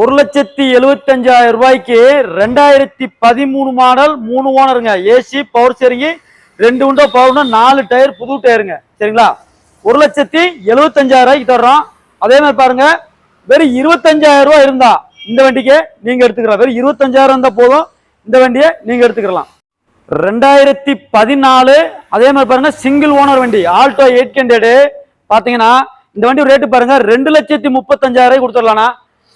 ஒரு லட்சத்தி எழுபத்தஞ்சாயிரம் ரூபாய்க்கு ரெண்டாயிரத்தி பதிமூணு மாடல் மூணு ஓனருங்க. ஏசி பவர் ஸ்டேரிங் ரெண்டு உண்டோ பவர் நாலு டயர் புது டயருங்க சரிங்களா? ஒரு லட்சத்தி எழுபத்தஞ்சாயிரம் ரூபாய்க்கு தர்றோம். அதே மாதிரி பாருங்க வெறும் இருபத்தஞ்சாயிரம் ரூபாய் இருந்தா இந்த வண்டிக்கு நீங்க எடுத்துக்கலாம். வெறும் இருபத்தஞ்சாயிரம் இருந்தா போதும். இந்த வண்டியை நீங்க எடுத்துக்கலாம். ரெண்டாயிரத்தி பதினாலு அதே மாதிரி பாருங்க சிங்கிள் ஓனர் வண்டி ஆல்டோ எயிட் ஹண்ட்ரடு பாத்தீங்கன்னா இந்த வண்டி ரேட்டு பாருங்க ரெண்டு லட்சத்தி முப்பத்தஞ்சாயிரம் கொடுத்துடலாம்ண்ணா.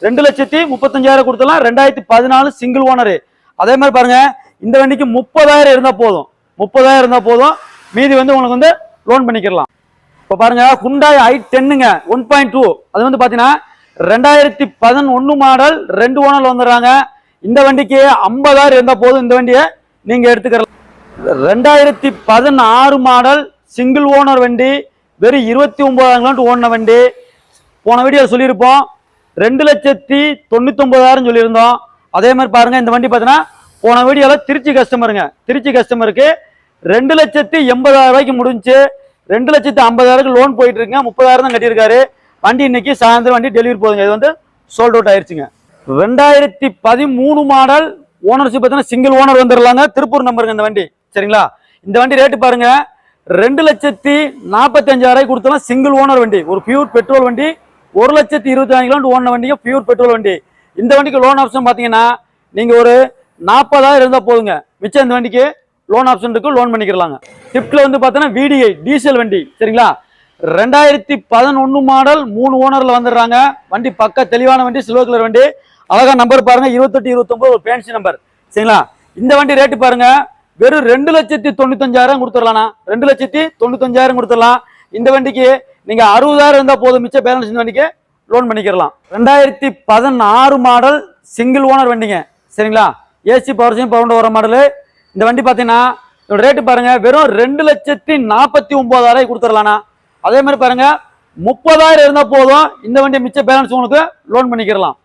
ரெண்டு லட்சத்தி முப்பத்தஞ்சாயிரம் கொடுத்தலாம். ரெண்டாயிரத்தி பதினாலு சிங்கிள் ஓனரு அதே மாதிரி பாருங்க இந்த வண்டிக்கு முப்பதாயிரம் இருந்தால் போதும். முப்பதாயிரம் இருந்தால் போதும். மீதி வந்து உங்களுக்கு வந்து லோன் பண்ணிக்கலாம் இப்போ பாருங்க ஹுண்டாய் ஐ டென்னுங்க ஒன் பாயிண்ட் டூ அது வந்து பார்த்தீங்கன்னா ரெண்டாயிரத்தி பதினொன்று மாடல் ரெண்டு ஓனர்ல வந்துடுறாங்க. இந்த வண்டிக்கு ஐம்பதாயிரம் இருந்தால் போதும். இந்த வண்டியை நீங்கள் எடுத்துக்கலாம் ரெண்டாயிரத்தி பதினாறு மாடல் சிங்கிள் ஓனர் வண்டி வெறும் இருபத்தி ஒன்பதாயிரம் கிலோமீட்டர் ஓடின வண்டி. போன வீடியோ சொல்லியிருப்போம் ரெண்டு லட்சத்தி தொண்ணூத்தொன்பதாயிரம் சொல்லியிருந்தோம். அதே மாதிரி பாருங்க இந்த வண்டி பார்த்தீங்கன்னா போன வீடியோல திருச்சி கஸ்டமருங்க திருச்சி கஸ்டமருக்கு ரெண்டு லட்சத்தி எண்பதாயிரம் ரூபாய்க்கு முடிஞ்சு ரெண்டு லட்சத்தி ஐம்பதாயிரம் லோன் போயிட்டு இருக்குங்க முப்பதாயிரம் தான் கட்டியிருக்காரு. வண்டி இன்னைக்கு சாயந்தரம் வண்டி டெலிவரி போகுதுங்க இது வந்து சோல்ட் அவுட் ஆயிடுச்சுங்க ரெண்டாயிரத்தி பதிமூணு மாடல் ஓனர்ஷிப் பார்த்தீங்கன்னா சிங்கிள் ஓனர் வந்துடலாங்க திருப்பூர் நம்பருங்க இந்த வண்டி. சரிங்களா? இந்த வண்டி ரேட்டு பாருங்க. ரெண்டு லட்சத்தி நாற்பத்தி அஞ்சாயிரம் கொடுத்தலாம் சிங்கிள் ஓனர் வண்டி. ஒரு பியூர் பெட்ரோல் வண்டி. ஒரு லட்சத்தி இருபத்தி ஓன கிலோமீட்டர் ஓடின வண்டிங்க பியூர் பெட்ரோல் வண்டி. இந்த வண்டிக்கு லோன் ஆப்ஷன் பார்த்தீங்கன்னா நீங்கள் ஒரு நாற்பதாயிரம் இருந்தால் போதுங்க. மிச்சம் இந்த வண்டிக்கு லோன் ஆப்ஷன் இருக்கு லோன் பண்ணிக்கிறலாங்க ஷிஃப்ட்ல வந்து பார்த்தீங்கன்னா விடிஐ டீசல் வண்டி சரிங்களா? ரெண்டாயிரத்தி பதினொன்று மாடல் மூணு ஓனரில் வந்துடுறாங்க. வண்டி பக்க தெளிவான வண்டி சில்வர் கலர் வண்டி. அழகாக நம்பர் பாருங்கள் இருபத்தெட்டு இருபத்தொம்போது ஒரு பேன்சி நம்பர் சரிங்களா? இந்த வண்டி ரேட்டு பாருங்கள் வெறும் ரெண்டு லட்சத்தி தொண்ணூத்தஞ்சாயிரம் கொடுத்துடலாம்ண்ணா ரெண்டு லட்சத்தி தொண்ணூத்தஞ்சாயிரம் கொடுத்துடலாம். இந்த வண்டிக்கு நீங்க அறுபதாயிரம் இருந்தால் போதும் மிச்ச பேலன்ஸ் வண்டிக்கு லோன் பண்ணிக்கிறலாம். ரெண்டாயிரத்தி பதினாறு மாடல் சிங்கிள் ஓனர் வண்டிங்க. சரிங்களா? ஏசி பவர் பவுண்ட் வர மாடலு இந்த வண்டி பார்த்தீங்கன்னா இதோட ரேட்டு பாருங்க வெறும் ரெண்டு லட்சத்தி நாற்பத்தி ஒன்பதாயிரம் கொடுத்துடலாண்ணா அதே மாதிரி பாருங்க முப்பதாயிரம் இருந்தால் போதும் இந்த வண்டி மிச்ச பேலன்ஸ் உங்களுக்கு லோன் பண்ணிக்கிறலாம்.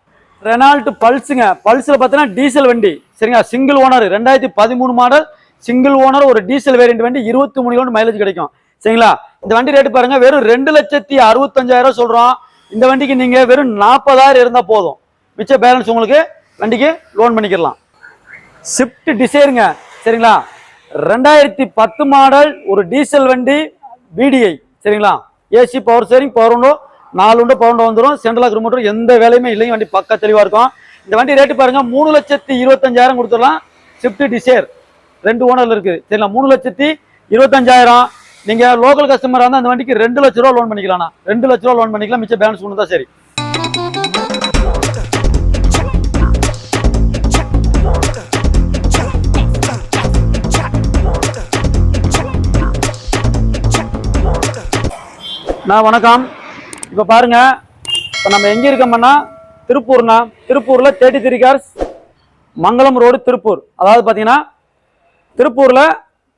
ரெனால்ட் பல்ஸுங்க பல்ஸில் பார்த்தீங்கன்னா டீசல் வண்டி. சரிங்களா? சிங்கிள் ஓனர் ரெண்டாயிரத்தி பதிமூணு மாடல் சிங்கிள் ஓனர் ஒரு டீசல் வேரியன்ட் வண்டி இருபத்தி மூணு கிலோமீட்டர் மைலேஜ் கிடைக்கும். சரிங்களா? இந்த வண்டி ரேட்டு பாருங்க வெறும் ரெண்டு லட்சத்தி அறுபத்தஞ்சாயிரம் சொல்றோம். இந்த வண்டிக்கு நீங்க வெறும் நாற்பதாயிரம் இருந்தா போதும். மிச்ச பேலன்ஸ் உங்களுக்கு வண்டிக்கு லோன் பண்ணிக்கலாம். ஸ்விஃப்ட் டிசைருங்க சரிங்களா? ரெண்டாயிரத்தி பத்து மாடல் ஒரு டீசல் வண்டி பிடிஐ சரிங்களா? ஏசி பவர் ஸ்டேரிங் பவர் உண்டோ நாலு உண்டு பவுண்டோ வந்துடும் சென்ட்ரலாக மட்டும் எந்த வேலையுமே இல்லைங்க வண்டி பக்கா தெளிவாக இருக்கும். இந்த வண்டி ரேட்டு பாருங்க மூணு லட்சத்தி இருபத்தஞ்சாயிரம் கொடுத்துடலாம். ஸ்விஃப்ட் டிசைர் ரெண்டு ஓனரில் இருக்கு. சரிங்களா? மூணு லட்சத்தி இருபத்தஞ்சாயிரம். நீங்க லோக்கல் கஸ்டமரா இருந்தா அந்த வண்டிக்கு ரெண்டு லட்ச ரூபா லோன் பண்ணிக்கலாம் ரெண்டு லட்ச ரூபா லோன் பண்ணிக்கலாம் மிச்சம் பேலன்ஸ் ஒன்று தான் சரி. நான் வணக்கம். இப்போ பாருங்க இப்போ நம்ம எங்கே இருக்கோம்னா திருப்பூர்னா திருப்பூரில் thirty three cars Mangalam road Tiruppur. அதாவது பார்த்தீங்கன்னா திருப்பூரில்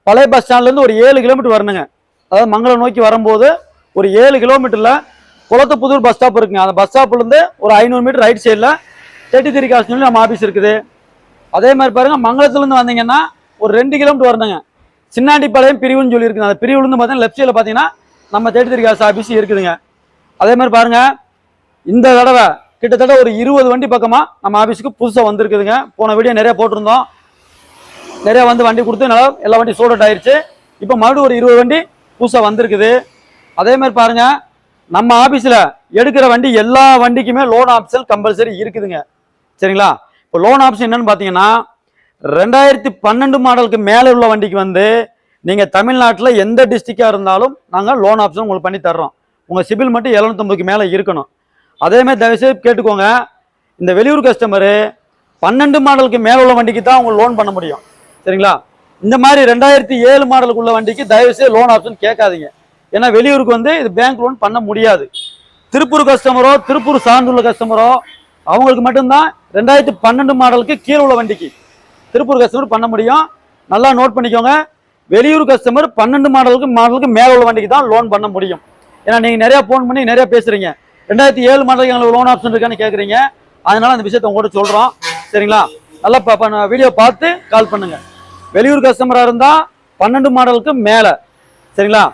பழைய பஸ் ஸ்டாண்ட்லேருந்து ஒரு ஏழு கிலோமீட்டர் வரணுங்க. அதாவது மங்களம் நோக்கி வரும்போது ஒரு ஏழு கிலோமீட்டரில் குளத்துப்புதூர் பஸ் ஸ்டாப் இருக்குங்க. அந்த பஸ் ஸ்டாப்லேருந்து ஒரு ஐநூறு மீட்டர் ரைட் சைடில் தேர்ட்டி த்ரீ காசு சொல்லி நம்ம ஆஃபீஸ் இருக்குது. அதே மாதிரி பாருங்க மங்களத்துலேருந்து வந்தீங்கன்னா ஒரு ரெண்டு கிலோமீட்டர் வரணுங்க. சின்னாண்டிப்பாளையம் பிரிவுன்னு சொல்லி அந்த பிரிவுலேருந்து பார்த்தீங்கன்னா லெஃப்ட் சைடில் பார்த்தீங்கன்னா நம்ம தேர்ட்டி த்ரீ காசு ஆஃபீஸ் இருக்குதுங்க. அதே மாதிரி பாருங்க இந்த தடவை கிட்டத்தட்ட ஒரு இருபது வண்டி பக்கமாக நம்ம ஆஃபீஸுக்கு புதுசாக வந்திருக்குதுங்க. போன வீடியோ நிறையா போட்டிருந்தோம். நிறையா வந்து வண்டி கொடுத்து நல்லா எல்லா வண்டி சோல்ட் அவுட் இப்போ மறுபடியும் ஒரு இருபது வண்டி புதுசாக வந்திருக்குது. அதே மாதிரி பாருங்க நம்ம ஆஃபீஸில் எடுக்கிற வண்டி எல்லா வண்டிக்குமே லோன் ஆப்ஷன் கம்பல்சரி இருக்குதுங்க. சரிங்களா? இப்போ லோன் ஆப்ஷன் என்னன்னு பார்த்தீங்கன்னா ரெண்டாயிரத்தி பன்னெண்டு மாடலுக்கு மேலே உள்ள வண்டிக்கு வந்து நீங்கள் தமிழ்நாட்டில் எந்த டிஸ்ட்ரிக்டாக இருந்தாலும் நாங்கள் லோன் ஆப்ஷன் உங்களுக்கு பண்ணி தர்றோம். உங்கள் சிபில் மட்டும் எழுநூத்தம்பதுக்கு மேலே இருக்கணும். அதேமாதிரி தயவுசெய்து கேட்டுக்கோங்க இந்த வெளியூர் கஸ்டமரு பன்னெண்டு மாடலுக்கு மேலே உள்ள வண்டிக்கு தான் உங்களுக்கு லோன் பண்ண முடியும். சரிங்களா? இந்த மாதிரி ரெண்டாயிரத்தி ஏழு மாடலுக்கு உள்ள வண்டிக்கு தயவுசெய்து லோன் ஆப்ஷன் கேட்காதீங்க. ஏன்னா வெளியூருக்கு வந்து இது பேங்க் லோன் பண்ண முடியாது. திருப்பூர் கஸ்டமரோ திருப்பூர் சார்ந்துள்ள கஸ்டமரோ அவங்களுக்கு மட்டும்தான் ரெண்டாயிரத்தி பன்னெண்டு மாடலுக்கு கீழே உள்ள வண்டிக்கு திருப்பூர் கஸ்டமர் பண்ண முடியும். நல்லா நோட் பண்ணிக்கோங்க. வெளியூர் கஸ்டமர் பன்னெண்டு மாடலுக்கு மாடலுக்கு மேலே உள்ள வண்டிக்கு தான் லோன் பண்ண முடியும். ஏன்னா நீங்கள் நிறையா ஃபோன் பண்ணி நிறையா பேசுகிறீங்க ரெண்டாயிரத்தி ஏழு மாடலுக்கு எங்களுக்கு லோன் ஆப்ஷன் இருக்கான்னு கேட்குறீங்க அதனால அந்த விஷயத்தை உங்கள்கிட்ட சொல்கிறோம் சரிங்களா? நல்லா பா வீடியோ பார்த்து கால் பண்ணுங்கள் வெளியூர் கஸ்டமராக இருந்தால் பன்னெண்டு மாடலுக்கு மேலே. சரிங்களா?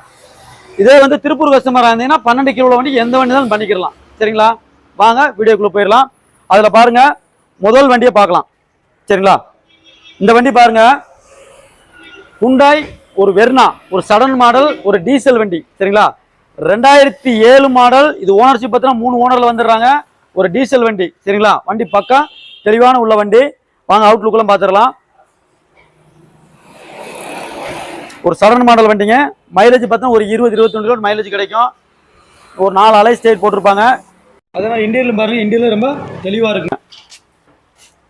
இதே வந்து திருப்பூர் கஸ்டமராக இருந்தீங்கன்னா பன்னெண்டு கிலோ வண்டி எந்த வண்டி தான் பண்ணிக்கிறலாம் சரிங்களா? வாங்க வீடியோக்குள்ளே போயிடலாம். அதில் பாருங்கள் முதல் வண்டியை பார்க்கலாம். சரிங்களா? இந்த வண்டி பாருங்க. ஹுண்டாய் ஒரு வெர்னா ஒரு சடன் மாடல் ஒரு டீசல் வண்டி. சரிங்களா? ரெண்டாயிரத்தி ஏழு மாடல் இது ஓனர்ஷிப் பார்த்தீங்கன்னா மூணு ஓனரில் வந்துடுறாங்க. ஒரு டீசல் வண்டி. சரிங்களா? வண்டி பக்கம் தெளிவான உள்ள வண்டி. வாங்க அவுட்லுக்கெல்லாம் பார்த்துடலாம். ஒரு சடன் மாடல் வண்டிங்க. மைலேஜ் பார்த்தா ஒரு இருபது இருபத்தொன்று கிலோ மைலேஜ் கிடைக்கும். ஒரு நாலு அலை ஸ்டேட் போட்டிருப்பாங்க. அதே மாதிரி இந்தியன்ல பாருங்க இந்தியன்ல ரொம்ப தெளிவா இருக்குங்க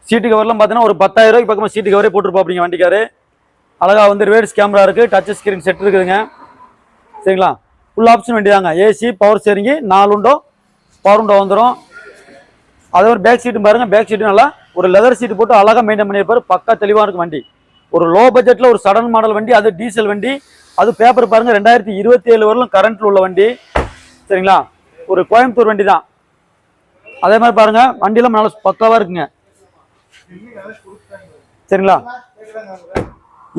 சீட்டு கவர்லாம் பார்த்தீங்கன்னா ஒரு பத்தாயிரம் ரூபாய்க்கு பக்கமாக சீட்டு கவரே போட்டிருப்பாப்பிங்க வண்டிக்காரு. அழகா வந்து ரிவேர்ஸ் கேமரா இருக்கு. டச் ஸ்கிரீன் செட் இருக்குதுங்க. சரிங்களா? ஃபுல் ஆப்ஷன் வண்டி தாங்க ஏசி பவர் ஸ்டேரிங்கு நாலு உண்டோ பவர் உண்டோ வந்துடும் அதே மாதிரி பேக் சீட்டும் பாருங்க. பேக் சீட்டு நல்லா ஒரு லெதர் சீட்டு போட்டு அழகா மெயின்டைன் பண்ணியிருப்பாரு. பக்கா தெளிவாக இருக்கும் வண்டி. ஒரு லோ பட்ஜெட்டில் ஒரு சடன் மாடல் வண்டி அது டீசல் வண்டி. அது பேப்பர் பாருங்கள் ரெண்டாயிரத்தி இருபத்தி ஏழு வரலும் கரண்ட்டில் உள்ள வண்டி. சரிங்களா? ஒரு கோயம்புத்தூர் வண்டி தான் அதே மாதிரி பாருங்கள் வண்டியெல்லாம் நல்லா பக்காவாக இருக்குங்க. சரிங்களா?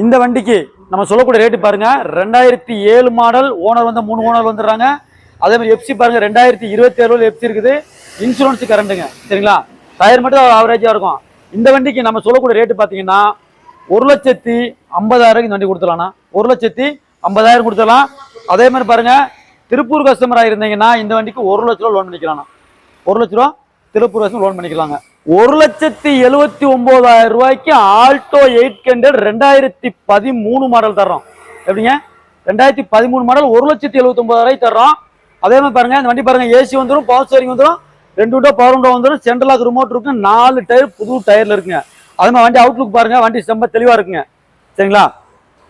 இந்த வண்டிக்கு நம்ம சொல்லக்கூடிய ரேட்டு பாருங்க ரெண்டாயிரத்தி ஏழு மாடல் ஓனர் வந்து மூணு ஓனர் வந்துடுறாங்க. அதே மாதிரி எஃப்சி பாருங்க ரெண்டாயிரத்தி இருபத்தி ஏழு எஃப்சி இருக்குது. இன்சூரன்ஸ் கரண்ட்டுங்க சரிங்களா? டயர் மட்டும் ஆவரேஜாக இருக்கும். இந்த வண்டிக்கு நம்ம சொல்லக்கூடிய ரேட்டு பார்த்தீங்கன்னா ஒரு லட்சத்தி ஐம்பதாயிரம் இந்த வண்டி கொடுத்துடலாம்ண்ணா. ஒரு லட்சத்தி ஐம்பதாயிரம் கொடுத்துடலாம். அதே மாதிரி பாருங்க திருப்பூர் கஸ்டமராக இருந்தீங்கன்னா இந்த வண்டிக்கு ஒரு லட்ச ரூபா லோன் பண்ணிக்கலாம்ண்ணா. ஒரு லட்ச ரூபா திருப்பூர் கஸ்டமர் லோன் பண்ணிக்கலாங்க. ஒரு லட்சத்தி எழுபத்தி ஒம்போதாயிரம் ரூபாய்க்கு ஆல்டோ எயிட் ஹண்ட்ரட் ரெண்டாயிரத்தி பதிமூணு மாடல் தர்றோம். எப்படிங்க? ரெண்டாயிரத்தி பதிமூணு மாடல் ஒரு லட்சத்தி எழுபத்தி ஒன்பதாயிரம் தர்றோம். அதே மாதிரி பாருங்க இந்த வண்டி பாருங்க ஏசி வந்துடும் பவர் ஸ்டேரிங் வந்துடும் ரெண்டு விண்டோ பவர் விண்டோ வந்துடும் சென்ட்ரலாக ரிமோட் இருக்கும் நாலு டயர் புது டயர்ல இருக்குங்க. அதே மாதிரி வண்டி அவுட்லுக் பாருங்க வண்டி செம்ம தெளிவா இருக்குங்க. சரிங்களா?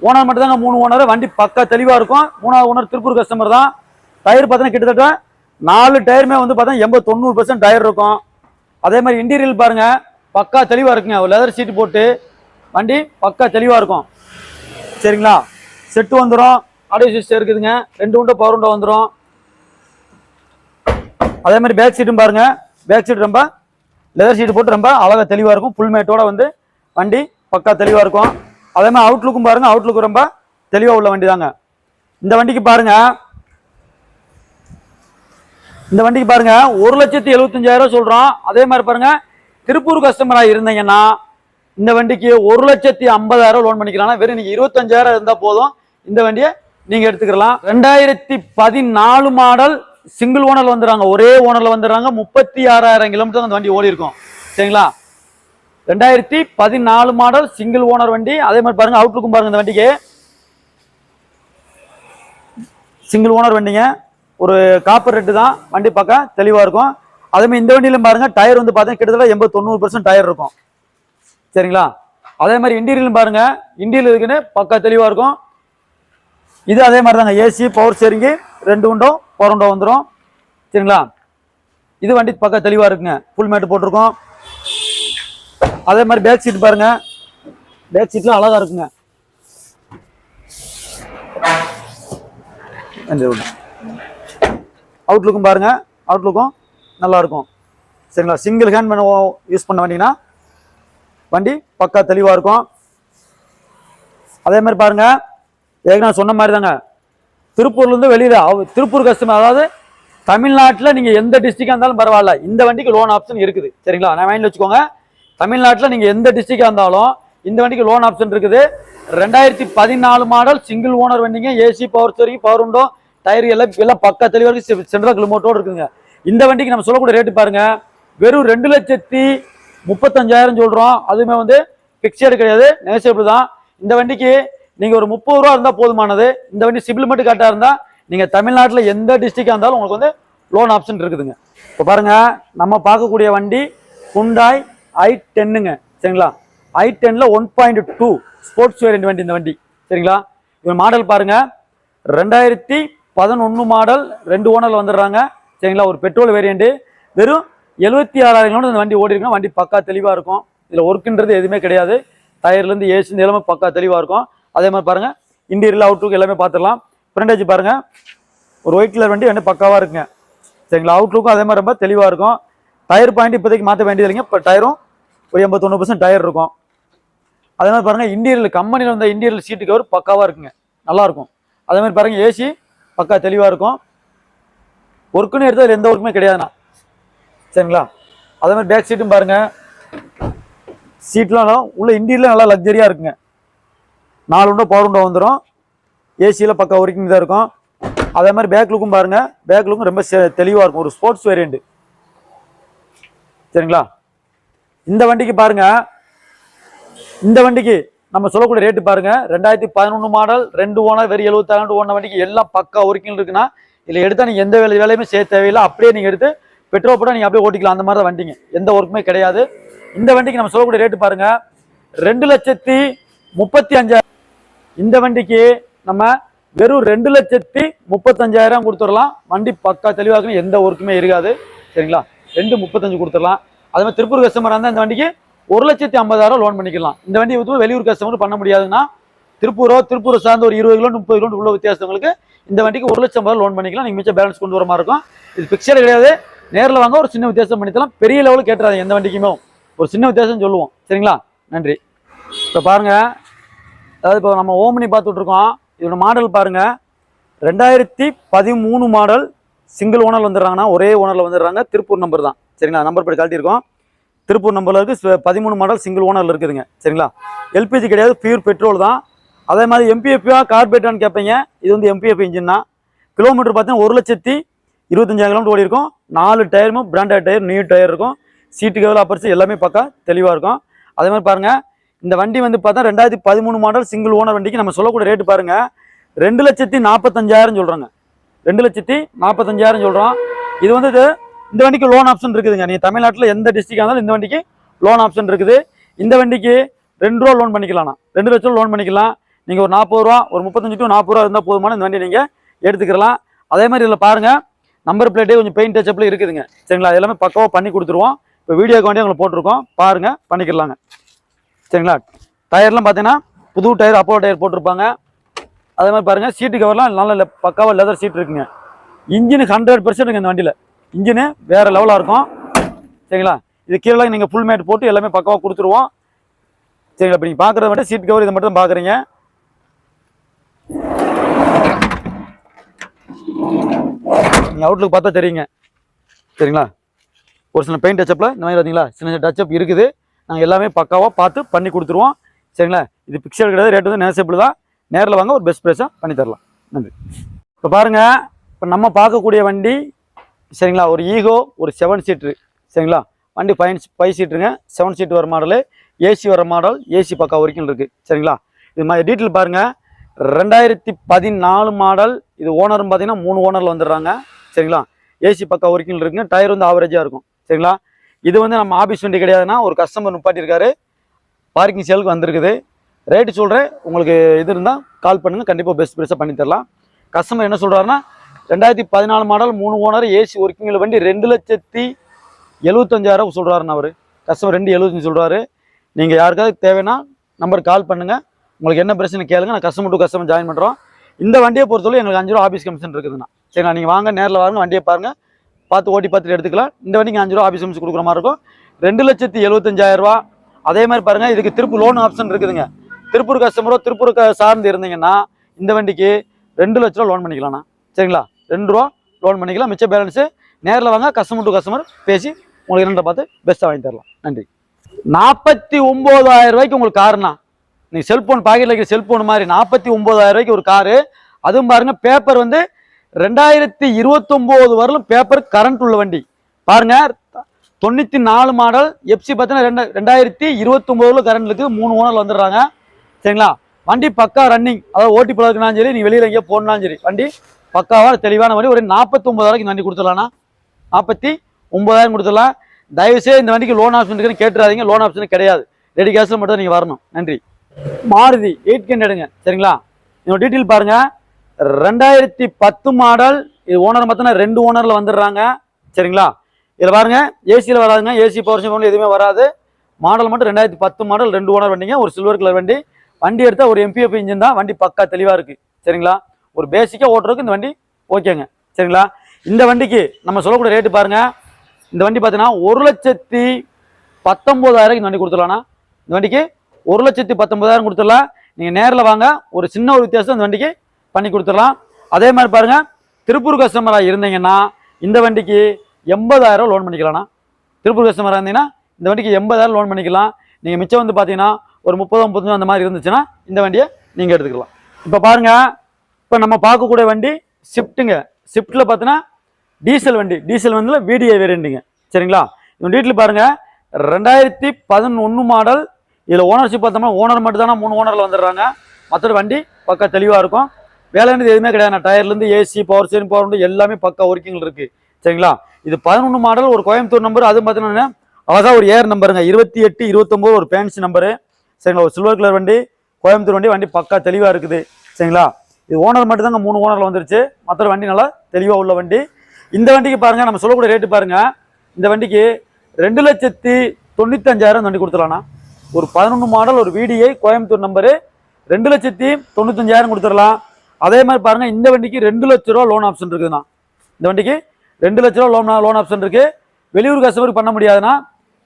ஓனர் மட்டும் தாங்க மூணு ஓனர் வண்டி பக்கா தெளிவா இருக்கும். மூணாவது ஓனர் திருப்பூர் கஸ்டமர் தான். டயர் பார்த்தீங்கன்னா கிட்டத்தட்ட நாலு டயருமே வந்து பார்த்தீங்கன்னா எண்பது தொண்ணூறு பர்சன்ட் டயர் இருக்கும். அதே மாதிரி இன்டீரியல் பாருங்க பக்கா தெளிவா இருக்குங்க. ஒரு லெதர் சீட்டு போட்டு வண்டி பக்கா தெளிவா இருக்கும். சரிங்களா? செட்டு வந்துடும் ஆடியோ சிஸ்டம் இருக்குதுங்க. ரெண்டு உண்டை பவர் உண்டோ வந்துடும் அதே மாதிரி பேக் சீட்டும் பாருங்க. பேக் சீட் ரொம்ப லெதர் ஷீட் போட்டு ரொம்ப அழகாக தெளிவாக இருக்கும். ஃபுல் மேட்டோட வந்து வண்டி பக்கா தெளிவாக இருக்கும். அதே மாதிரி அவுட்லுக்கும் பாருங்கள் அவுட்லுக்கு ரொம்ப தெளிவாக உள்ள வண்டி தாங்க. இந்த வண்டிக்கு பாருங்க. இந்த வண்டிக்கு பாருங்கள் ஒரு லட்சத்தி எழுபத்தஞ்சாயிரம் சொல்கிறோம் அதே மாதிரி பாருங்கள் திருப்பூர் கஸ்டமராக இருந்தீங்கன்னா இந்த வண்டிக்கு ஒரு லட்சத்தி ஐம்பதாயிரம் லோன் பண்ணிக்கலாம் வெறும் நீங்கள் இருபத்தஞ்சாயிரம் இருந்தால் போதும். இந்த வண்டியை நீங்கள் எடுத்துக்கலாம். ரெண்டாயிரத்தி பதினாலு மாடல் சிங்கிள் ஓனர்ல வந்துடுறாங்க ஒரே ஓனர்ல வந்துடுறாங்க. முப்பத்தி ஆறாயிரம் கிலோமீட்டர் அந்த வண்டி ஓடி இருக்கும். சரிங்களா? ரெண்டாயிரத்தி பதினாலு மாடல் சிங்கிள் ஓனர் வண்டி. அதே மாதிரி பாருங்க அவுட்லுக்கும் பாருங்க இந்த வண்டிக்கு. சிங்கிள் ஓனர் வண்டிங்க. ஒரு காப்பர் ரெட்டு தான். வண்டி பார்க்க தெளிவாக இருக்கும். அதே மாதிரி இந்த வண்டியிலும் பாருங்க டயர் வந்து பார்த்தீங்கன்னா கிட்டத்தட்ட எண்பது தொண்ணூறு பர்சன்ட் டயர் இருக்கும். சரிங்களா? அதே மாதிரி இன்டீரியலும் பாருங்க இன்டீரியல் இருக்குன்னு பக்கா தெளிவாக இருக்கும். இது அதே மாதிரி தாங்க ஏசி பவர் ஸ்டேரிங்கு ரெண்டு உண்டும் கொரண்டோ வந்துடும் சரிங்களா? இது வண்டி பக்கா தெளிவாக இருக்குங்க. ஃபுல் மேட்டு போட்டிருக்கோம். அதே மாதிரி பேக் சீட் பாருங்க. பேக் சீட்லாம் அழகா இருக்குங்க. அவுட்லுக்கும் பாருங்க. அவுட்லுக்கும் நல்லா இருக்கும். சரிங்களா? சிங்கிள் ஹேண்ட் பண்ண யூஸ் பண்ண வண்டிங்கன்னா வண்டி பக்கா தெளிவாக இருக்கும். அதே மாதிரி பாருங்க. ஏற்கனவே சொன்ன மாதிரி தாங்க. திருப்பூர்லேருந்து வெளியில் திருப்பூர் கஸ்டமர் அதாவது தமிழ்நாட்டில் நீங்கள் எந்த டிஸ்ட்ரிக்டாக இருந்தாலும் பரவாயில்ல. இந்த வண்டிக்கு லோன் ஆப்ஷன் இருக்குது. சரிங்களா? நான் மைண்டில் வச்சுக்கோங்க. தமிழ்நாட்டில் நீங்கள் எந்த டிஸ்ட்ரிக்டாக இருந்தாலும் இந்த வண்டிக்கு லோன் ஆப்ஷன் இருக்குது. ரெண்டாயிரத்தி பதினாலு மாடல் சிங்கிள் ஓனர் வண்டிங்க AC power steering power window tyre எல்லாம் எல்லாம் பக்கா தெளிவாக சென்ட்ரல் கிலோமீட்டரோடு இருக்குங்க. இந்த வண்டிக்கு நம்ம சொல்லக்கூடிய ரேட்டு பாருங்கள் வெறும் ரெண்டு லட்சத்தி முப்பத்தஞ்சாயிரம் சொல்கிறோம் அதுவுமே வந்து ஃபிக்ஸடு கிடையாது. நெகசியபிள் தான். இந்த வண்டிக்கு நீங்கள் ஒரு முப்பது ரூபா இருந்தால் போதுமானது. இந்த வண்டி சிபில் மட்டும் கரெக்டாக இருந்தால் நீங்கள் தமிழ்நாட்டில் எந்த டிஸ்ட்ரிக்டாக இருந்தாலும் உங்களுக்கு வந்து லோன் ஆப்ஷன் இருக்குதுங்க. இப்போ பாருங்க நம்ம பார்க்கக்கூடிய வண்டி ஹுண்டாய் ஐ டென்னுங்க சரிங்களா? ஐ டென்னில் one point two sports variant வண்டி இந்த வண்டி. சரிங்களா? இவன் மாடல் பாருங்கள் ரெண்டாயிரத்தி பதினொன்று மாடல் ரெண்டு ஓனரில் வந்துடுறாங்க. சரிங்களா? ஒரு பெட்ரோல் வேரியண்ட்டு வெறும் எழுபத்தி ஆறாயிரம் கிலோமீட்டர் இந்த வண்டி ஓடி இருக்கும். வண்டி பக்கா தெளிவாக இருக்கும். இதில் ஒர்க்குன்றது எதுவுமே கிடையாது. டயர்லேருந்து ஏசி எல்லாமே பக்கா தெளிவாக இருக்கும். அதே மாதிரி பாருங்க இன்டீரியல் அவுட்லுக் எல்லாமே பார்த்துடலாம். ஃப்ரண்டேஜ் பாருங்க ஒரு ஒயிட் கலர் வண்டி வந்து பக்காவாக இருக்குங்க. சரிங்களா? அவுட்லுக்கும் அதே மாதிரி ரொம்ப தெளிவாக இருக்கும். டயர் பாயிண்ட் இப்போதைக்கு மாற்ற வேண்டியது இல்லைங்க. இப்போ டயரும் ஒரு எண்பத்தொன்னு பர்சன்ட் டயர் இருக்கும். அதே மாதிரி பாருங்க இன்டீரியல் கம்பெனியில் வந்த இன்டீரியல் சீட்டு கவர் பக்காவாக இருக்குங்க. நல்லாயிருக்கும் அதே மாதிரி பாருங்க ஏசி பக்கா தெளிவாக இருக்கும். ஒர்க்குன்னு எடுத்தால் எந்த ஒர்க்குமே கிடையாதுண்ணா. சரிங்களா? அதே மாதிரி பேக் சீட்டும் பாருங்க. சீட்லாம் உள்ள இன்டீரியலாம் நல்லா லக்ஸரியாக இருக்குங்க. நாலு உண்டோ பவர் உண்டோ வந்துடும் ஏசியில் பக்கா ஒர்க்கிங் தான் இருக்கும். அதே மாதிரி பேக் லுக்கும் பாருங்க. பேக் லுக்கும் ரொம்ப தெளிவாக இருக்கும். ஒரு ஸ்போர்ட்ஸ் வேரியண்ட் சரிங்களா? இந்த வண்டிக்கு பாருங்க. இந்த வண்டிக்கு நம்ம சொல்லக்கூடிய ரேட்டு பாருங்க. ரெண்டாயிரத்தி பதினொன்று மாடல் ரெண்டு ஓனர் வெறும் எழுபத்தாண்டு ஓன வண்டிக்கு எல்லாம் பக்கா ஒர்க்கிங் இருக்குன்னா இதில் எடுத்தால் நீங்கள் எந்த வேலை வேலையுமே செய்ய தேவையில்லை. அப்படியே நீங்கள் எடுத்து பெட்ரோல் போட்டால் நீங்கள் அப்படியே ஓட்டிக்கலாம். அந்த மாதிரி தான் வண்டிங்க. எந்த ஒர்க்குமே கிடையாது. இந்த வண்டிக்கு நம்ம சொல்லக்கூடிய ரேட்டு பாருங்க. ரெண்டு லட்சத்தி முப்பத்தி அஞ்சாயிரம் இந்த வண்டிக்கு நம்ம வெறும் ரெண்டு லட்சத்தி முப்பத்தஞ்சாயிரம் கொடுத்துடலாம். வண்டி பக்கா தெளிவாக எந்த ஒர்க்குமே இருக்காது. சரிங்களா? ரெண்டு முப்பத்தஞ்சு கொடுத்துடலாம். அதே மாதிரி திருப்பூர் கஸ்டமராக இருந்தால் இந்த வண்டிக்கு ஒரு லட்சத்தி ஐம்பதாயிரம் லோன் பண்ணிக்கலாம். இந்த வண்டி வந்து வெளியூர் கஸ்டமர் பண்ண முடியாதுன்னா திருப்பூரோ திருப்பூர் சார்ந்த ஒரு இருபது கிலோ முப்பது கிலோ உள்ள வித்தியாசங்களுக்கு இந்த வண்டிக்கு ஒரு லட்சம் ரூபாய் லோன் பண்ணிக்கலாம். நீங்கள் மிச்சம் பேலன்ஸ் கொண்டு வர மாதிரி இருக்கும். இது பிக்சர் கிடையாது. நேரில் வாங்க ஒரு சின்ன வித்தியாசம் பண்ணித்தலாம் பெரிய லெவலுக்கு கேட்டுறாங்க எந்த வண்டிக்குமே. ஒரு சின்ன வித்தியாசம் சொல்லுவோம். சரிங்களா? நன்றி. இப்போ பாருங்கள் அதாவது இப்போ நம்ம ஓமினி பார்த்துட்ருக்கோம். இதோட மாடல் பாருங்க. ரெண்டாயிரத்தி பதிமூணு மாடல் சிங்கிள் ஓனர் வந்துடுறாங்கன்னா ஒரே ஓனரில் வந்துடுறாங்க. திருப்பூர் நம்பர் தான். சரிங்களா? நம்பர் படி காட்டியிருக்கோம். திருப்பூர் நம்பரில் இருக்குது பதிமூணு மாடல் சிங்கிள் ஓனரில் இருக்குதுங்க. சரிங்களா? எல்பிஜி கிடையாது பியூர் பெட்ரோல் தான். அதே மாதிரி எம்பிஎஃப்யா கார்பரேட்டான்னு கேட்பீங்க. இது வந்து எம்பிஎஃப் இன்ஜின் தான். கிலோமீட்டர் பார்த்தீங்கன்னா ஒரு லட்சத்தி இருபத்தஞ்சாயிரம் கிலோமீட்டர் ஓடி இருக்கும். நாலு டயருமே பிராண்டட் டயர் நியூ டயர் இருக்கும். சீட்டு கவலை அப்பரிச்சு எல்லாமே பக்கம் தெளிவாக இருக்கும். அதே மாதிரி பாருங்கள் இந்த வண்டி வந்து பார்த்தா ரெண்டாயிரத்தி பதிமூணு மாடல் சிங்கிள் ஓனர் வண்டிக்கு நம்ம சொல்லக்கூடிய ரேட்டு பாருங்க. ரெண்டு லட்சத்தி நாற்பத்தஞ்சாயிரம் சொல்கிறாங்க ரெண்டு லட்சத்தி நாற்பத்தஞ்சாயிரம் சொல்கிறோம் இது வந்து இது இந்த வண்டிக்கு லோன் ஆப்ஷன் இருக்குதுங்க. நீங்கள் தமிழ்நாட்டில் எந்த டிஸ்ட்ரிக்டாக இருந்தாலும் இந்த வண்டிக்கு லோன் ஆப்ஷன் இருக்குது. இந்த வண்டிக்கு ரெண்டு ரூபா லோன் பண்ணிக்கலாம்ண்ணா. ரெண்டு லட்சம் லோன் பண்ணிக்கலாம். நீங்கள் ஒரு நாற்பது ரூபா ஒரு முப்பத்தஞ்சு டு நாற்பது ரூபா இருந்தால் போதுமான இந்த வண்டி நீங்கள் எடுத்துக்கலாம் அதே மாதிரி இதில் பாருங்கள் நம்பர் பிளேட்டே கொஞ்சம் பெயிண்ட் டச்சப்பில் இருக்குதுங்க. சரிங்களா? அது எல்லாமே பக்கவாக பண்ணி கொடுத்துருவோம். இப்போ வீடியோக்கு வேண்டிய உங்களுக்கு போட்டிருக்கோம். பாருங்கள் பண்ணிக்கலாங்க. சரிங்களா? டயர்லாம் பார்த்தீங்கன்னா புது டயர் அப்போ டயர் போட்டிருப்பாங்க. அதே மாதிரி பாருங்கள் சீட்டு கவர்லாம் நல்ல பக்காவாக லெதர் சீட் இருக்குங்க. இன்ஜின் ஹண்ட்ரட் பர்சன்ட் இந்த வண்டியில். இன்ஜினு வேறு லெவலாக இருக்கும். சரிங்களா? இது கீழே நீங்கள் ஃபுல் மேட் போட்டு எல்லாமே பக்காவாக கொடுத்துருவோம். சரிங்களா? இப்போ நீங்கள் பார்க்குறத மட்டும் சீட் கவர் இதை மட்டும் பார்க்குறீங்க நீங்கள் அவுட்லுக் பார்த்தா தெரியுங்க. சரிங்களா? ஒரு சில பெயிண்ட் டச்சப்பில் இந்த மாதிரி பார்த்தீங்களா? சின்ன சின்ன டச்சப் இருக்குது. நாங்கள் எல்லாமே பக்காவாக பார்த்து பண்ணி கொடுத்துருவோம். சரிங்களா? இது பிக்சர் கிடையாது ரேட் வந்து நேசபிள் தான். நேரில் வாங்க ஒரு பெஸ்ட் ப்ரைஸாக பண்ணி தரலாம். நன்றி. இப்போ பாருங்கள் இப்போ நம்ம பார்க்கக்கூடிய வண்டி சரிங்களா? ஒரு ஈகோ ஒரு செவன் சீட்ரு சரிங்களா? வண்டி ஃபைவ் ஃபைவ் சீட்ருங்க செவன் சீட் வர மாடலு ஏசி வர மாடல் ஏசி பக்கா வரைக்கும் இருக்குது சரிங்களா? இது மாதிரி டீட்டெயில் பாருங்கள் ரெண்டாயிரத்தி பதினாலு மாடல் இது ஓனரும் பார்த்தீங்கன்னா மூணு ஓனரில் வந்துடுறாங்க சரிங்களா? ஏசி பக்கா ஒர்க்கிங் இருக்குங்க டயர் வந்து ஆவரேஜாக இருக்கும் சரிங்களா? இது வந்து நம்ம ஆஃபீஸ் வண்டி கிடையாதுன்னா ஒரு கஸ்டமர் நிப்பாட்டியிருக்காரு. பார்க்கிங் சேலுக்கு வந்திருக்குது. ரேட்டு சொல்கிறேன் உங்களுக்கு இது இருந்தால் கால் பண்ணுங்கள் கண்டிப்பாக பெஸ்ட் ப்ரைஸாக பண்ணி தரலாம். கஸ்டமர் என்ன சொல்கிறாருன்னா ரெண்டாயிரத்தி பதினாலு மாடல் மூணு ஓனர் ஏசி ஒர்க்கிங்கில் வண்டி ரெண்டு லட்சத்தி எழுபத்தஞ்சாயிரம் சொல்கிறாருன்னு அவர். கஸ்டமர் ரெண்டு எழுபத்தஞ்சு சொல்கிறாரு நீங்கள் யாருக்காவது தேவைன்னா நம்பருக்கு கால் பண்ணுங்கள் உங்களுக்கு என்ன பிரச்சனை கேளுங்க. நான் கஸ்டமர் டு கஸ்டமர் ஜாயின் பண்ணுறோம் இந்த வண்டியை பொறுத்தவரை எங்களுக்கு அஞ்சு ரூபா ஆஃபீஸ் கமிஷன் இருக்குதுண்ணா. சரிண்ணா நீங்கள் வாங்க நேரில் வாங்க வண்டியை பாருங்கள் பார்த்து ஓட்டி பார்த்துட்டு எடுத்துக்கலாம். இந்த வண்டிக்கு அஞ்சு ரூபா ஆஃபீஸ் கமிஷன் கொடுக்குற மாதிரி இருக்கும். ரெண்டு லட்சத்தி எழுபத்தஞ்சாயிரம் ரூபா. அதே மாதிரி பாருங்கள் இதுக்கு திருப்பூர் லோன் ஆப்ஷன் இருக்குதுங்க. திருப்பூர் கஸ்டமரோ திருப்பூர் சார்ந்து இருந்தீங்கன்னா இந்த வண்டிக்கு ரெண்டு லட்ச ரூபா லோன் பண்ணிக்கலாம்ண்ணா. சரிங்களா? ரெண்டு ரூபா லோன் பண்ணிக்கலாம். மிச்ச பேலன்ஸு நேரில் வாங்க கஸ்டமர் டு கஸ்டமர் பேசி உங்களுக்கு என்னன்ற பார்த்து பெஸ்ட்டாக வாங்கி தரலாம். நன்றி. நாற்பத்தி ஒம்பதாயிரம் ரூபாய்க்கு உங்களுக்கு காருண்ணா நீங்கள் செல்ஃபோன் பாக்கெட்டில் இருக்கிற செல்ஃபோன் மாதிரி நாற்பத்தி ஒம்போதாயிரம் ரூபாய்க்கு ஒரு காரு அதுவும் பாருங்கள் பேப்பர் வந்து ரெண்டாயிரத்தி இருபத்தொம்போது வரலும் பேப்பர் கரண்ட் உள்ள வண்டி. பாருங்க தொண்ணூற்றி நாலு மாடல் எஃப்சி பார்த்தீங்கன்னா ரெண்டு ரெண்டாயிரத்தி இருபத்தொம்போதுல கரண்ட் இருக்கு மூணு ஓனர் வந்துடுறாங்க. சரிங்களா? வண்டி பக்கா ரன்னிங் அதாவது ஓட்டி பழகினாலும் சரி நீ வெளியில் எங்கேயோ போனாலும் சரி வண்டி பக்காவாக தெளிவான வண்டி. ஒரு நாற்பத்தி ஒன்பதாயிரம் வண்டி கொடுத்துடலாம்ண்ணா நாற்பத்தி ஒன்பதாயிரம் கொடுத்துடலாம். தயவுசெய்து இந்த வண்டிக்கு லோன் ஆப்ஷன் இருக்குன்னு கேட்டுறாதீங்க. லோன் ஆப்ஷன் கிடையாது. ரெடி கேஷ்ல மட்டும் நீங்கள் வரணும். நன்றி. மாருதி எயிட் எடுங்க. சரிங்களா? என்னோட டீட்டெயில் பாருங்க. ரெண்டாயிரத்தி பத்து மாடல் இது ஓனர் பார்த்தோன்னா ரெண்டு ஓனரில் வந்துடுறாங்க. சரிங்களா? இதில் பாருங்க ஏசியில் வராதுங்க. ஏசி பவர் சேவ் எதுவுமே வராது. மாடல் மட்டும் ரெண்டாயிரத்தி பத்து மாடல் ரெண்டு ஓனர் வண்டிங்க. ஒரு சில்வர் கலர் வண்டி. வண்டி எடுத்தால் ஒரு எம்பிஎஃப் இன்ஜின் தான். வண்டி பக்கா தெளிவாக இருக்குது சரிங்களா? ஒரு பேசிக்காக ஓட்டுறதுக்கு இந்த வண்டி ஓகேங்க சரிங்களா? இந்த வண்டிக்கு நம்ம சொல்லக்கூடிய ரேட்டு பாருங்கள் இந்த வண்டி பார்த்தீங்கன்னா ஒரு லட்சத்தி பத்தொம்போதாயிரம் இந்த வண்டி கொடுத்துடலாம்ண்ணா. இந்த வண்டிக்கு ஒரு லட்சத்தி பத்தொம்போதாயிரம் கொடுத்துடலாம். நீங்கள் நேரில் வாங்க. ஒரு சின்ன ஒரு வித்தியாசம் இந்த வண்டிக்கு பண்ணி கொடுத்துடலாம். அதே மாதிரி பாருங்க திருப்பூர் கஸ்டமராக இருந்தீங்கன்னா இந்த வண்டிக்கு எண்பதாயிரம் லோன் பண்ணிக்கலாம்ண்ணா. திருப்பூர் கஸ்டமராக இருந்தீங்கன்னா இந்த வண்டிக்கு எண்பதாயிரம் லோன் பண்ணிக்கலாம். நீங்கள் மிச்சம் வந்து பார்த்தீங்கன்னா ஒரு முப்பது முப்பத்தஞ்சோ அந்த மாதிரி இருந்துச்சுன்னா இந்த வண்டியை நீங்கள் எடுத்துக்கலாம். இப்போ பாருங்க இப்போ நம்ம பார்க்கக்கூடிய வண்டி ஷிஃப்ட்டுங்க. ஷிஃப்ட்டில் பார்த்தீங்கன்னா டீசல் வண்டி. டீசல் வண்டியில் வீடியோ வேரியண்ட்டுங்க சரிங்களா? இந்த வீட்டில் பாருங்க. ரெண்டாயிரத்தி பதினொன்று மாடல் இதில் ஓனர்ஷிப் பார்த்தோம்னா ஓனர் மட்டும் தானே மூணு ஓனரில் வந்துடுறாங்க. மற்றொரு வண்டி பக்கம் தெளிவாக இருக்கும். வேலைன்றது எதுவுமே கிடையாது. டயர்லேருந்து AC power steering power window எல்லாமே பக்கா ஒர்க்கிங் இருக்குது சரிங்களா? இது பதினொன்று மாடல் ஒரு கோயம்புத்தூர் நம்பர் அது பார்த்தீங்கன்னா அழகாக ஒரு ஏர் நம்பருங்க இருபத்தி எட்டு இருபத்தொம்போது ஒரு பேன்சி நம்பரு சரிங்களா? ஒரு சில்வர் கலர் வண்டி கோயம்புத்தூர் வண்டி வண்டி பக்கா தெளிவாக இருக்குது. சரிங்களா? இது ஓனர் மட்டும்தாங்க மூணு ஓனரில் வந்துருச்சு. மற்ற வண்டி நல்லா தெளிவாக உள்ள வண்டி. இந்த வண்டிக்கு பாருங்க நம்ம சொல்லக்கூடிய ரேட்டு பாருங்கள் இந்த வண்டிக்கு ரெண்டு லட்சத்தி தொண்ணூத்தஞ்சாயிரம் வண்டி கொடுத்துடலாம்ண்ணா. ஒரு பதினொன்று மாடல் ஒரு வீடியை கோயம்புத்தூர் நம்பரு ரெண்டு லட்சத்தி தொண்ணூத்தஞ்சாயிரம் கொடுத்துடலாம். அதே மாதிரி பாருங்கள் இந்த வண்டிக்கு ரெண்டு லட்ச ரூபா லோன் ஆப்ஷன் இருக்குதுண்ணா. இந்த வண்டிக்கு ரெண்டு லட்ச ரூபா லோன் லோன் ஆப்ஷன் இருக்குது வெளியூர் கஸ்டமருக்கு பண்ண முடியாதுன்னா